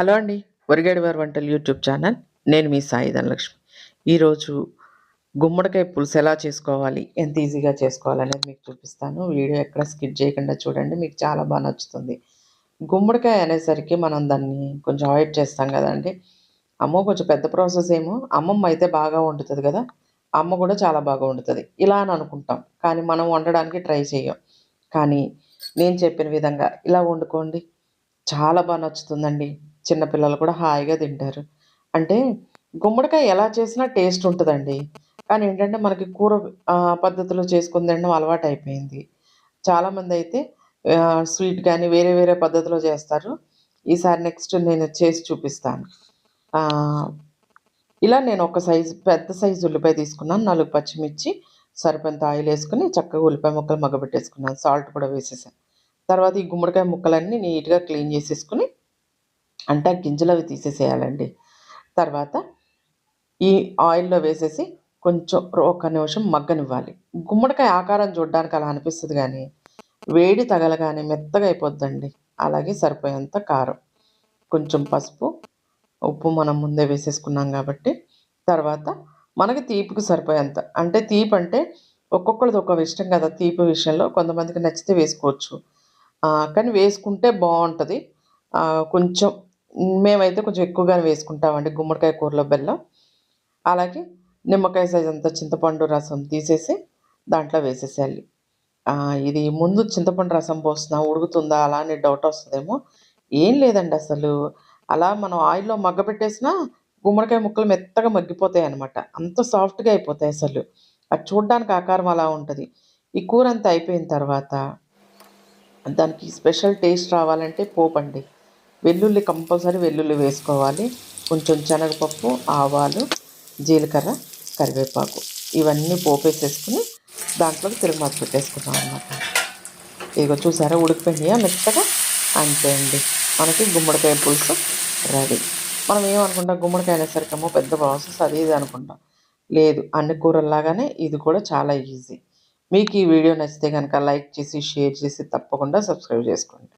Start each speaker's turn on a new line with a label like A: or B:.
A: Hello అండి ఒరిగేడు వారి వంటలు యూట్యూబ్ ఛానల్. నేను మీ సాయి ధనలక్ష్మి. ఈరోజు గుమ్మడికాయ పులుసు ఎలా చేసుకోవాలి ఎంత ఈజీగా చేసుకోవాలనేది మీకు చూపిస్తాను. వీడియో ఎక్కడ స్కిప్ చేయకుండా చూడండి మీకు చాలా బాగా నచ్చుతుంది. గుమ్మడికాయ అనేసరికి మనం దాన్ని కొంచెం అవాయిడ్ చేస్తాం కదండి. అమ్మ కొంచెం పెద్ద ప్రాసెస్ ఏమో అమ్మమ్మ అయితే బాగా వండుతుంది కదా అమ్మ కూడా చాలా బాగా వండుతుంది. ఇలా అని అనుకుంటాం కానీ మనం వండడానికి ట్రై చేయం కానీ నేను చెప్పిన విధంగా ఇలా వండుకోండి చాలా బాగా నచ్చుతుందండి. చిన్నపిల్లలు కూడా హాయిగా తింటారు. అంటే గుమ్మడికాయ ఎలా చేసినా టేస్ట్ ఉంటుందండి. కానీ ఏంటంటే మనకి కూర పద్ధతిలో చేసుకుని తినడం అలవాటు అయిపోయింది. చాలామంది అయితే స్వీట్ కానీ వేరే వేరే పద్ధతిలో చేస్తారు. ఈసారి నెక్స్ట్ నేను చేసి చూపిస్తాను. ఇలా నేను ఒక సైజు పెద్ద సైజు ఉల్లిపాయ తీసుకున్నాను. నాలుగు పచ్చిమిర్చి సరిపోయేంత ఆయిల్ వేసుకుని చక్కగా ఉల్లిపాయ ముక్కలు మగ్గబెట్టేసుకున్నాను. సాల్ట్ కూడా వేసేసాను. తర్వాత ఈ గుమ్మడికాయ ముక్కలన్నీ నీట్గా క్లీన్ చేసేసుకుని అంటే గింజలు అవి తీసేసేయాలండి. తర్వాత ఈ ఆయిల్లో వేసేసి కొంచెం ఒక నిమిషం మగ్గనివ్వాలి. గుమ్మడికాయ ఆకారం చూడడానికి అలా అనిపిస్తుంది కానీ వేడి తగలగానే మెత్తగా అయిపోద్దండి. అలాగే సరిపోయేంత కారం. కొంచెం పసుపు ఉప్పు మనం ముందే వేసేసుకున్నాం కాబట్టి. తర్వాత మనకి తీపికి సరిపోయేంత. అంటే తీపి అంటే ఒక్కొక్కరిది ఒక్కొక్క ఇష్టం కదా తీపి విషయంలో. కొంతమందికి నచ్చితే వేసుకోవచ్చు. కానీ వేసుకుంటే బాగుంటుంది. కొంచెం మేమైతే కొంచెం ఎక్కువగానే వేసుకుంటామండి. గుమ్మడికాయ కూరలో బెల్లం. అలాగే నిమ్మకాయ సైజ్ అంత చింతపండు రసం తీసేసి దాంట్లో వేసేసేయాలి. ఇది ముందు చింతపండు రసం పోస్తున్నా ఉడుకుతుందా అలా అని డౌట్ వస్తుందేమో. ఏం లేదండి అసలు. అలా మనం ఆయిల్లో మగ్గబెట్టేసినా గుమ్మడికాయ ముక్కలు మెత్తగా మగ్గిపోతాయి అనమాట అంత సాఫ్ట్గా అయిపోతాయి అసలు. అది చూడడానికి ఆకారం అలా ఉంటుంది. ఈ కూర అంతా అయిపోయిన తర్వాత దానికి స్పెషల్ టేస్ట్ రావాలంటే పోపు అండి వెల్లుల్లి కంపల్సరీ వెల్లుల్లి వేసుకోవాలి. కొంచెం శనగపప్పు ఆవాలు జీలకర్ర కరివేపాకు ఇవన్నీ పోపేసేసుకుని దాంట్లో తిరుగుమాత పెట్టేసుకున్నాం అనమాట ఇదిగో చూసారా ఉడికిపోయినాయా మెత్తగా? అంతే అండి మనకి గుమ్మడికాయ పులుసు రెడీ. మనం ఏమనుకుంటాం? గుమ్మడికాయ అనేసరికేమో పెద్ద ప్రాసెస్ అది ఇది అనుకుంటాం. లేదు అన్ని కూరల్లాగానే ఇది కూడా చాలా ఈజీ. మీకు ఈ వీడియో నచ్చితే కనుక లైక్ చేసి షేర్ చేసి తప్పకుండా సబ్స్క్రైబ్ చేసుకోండి.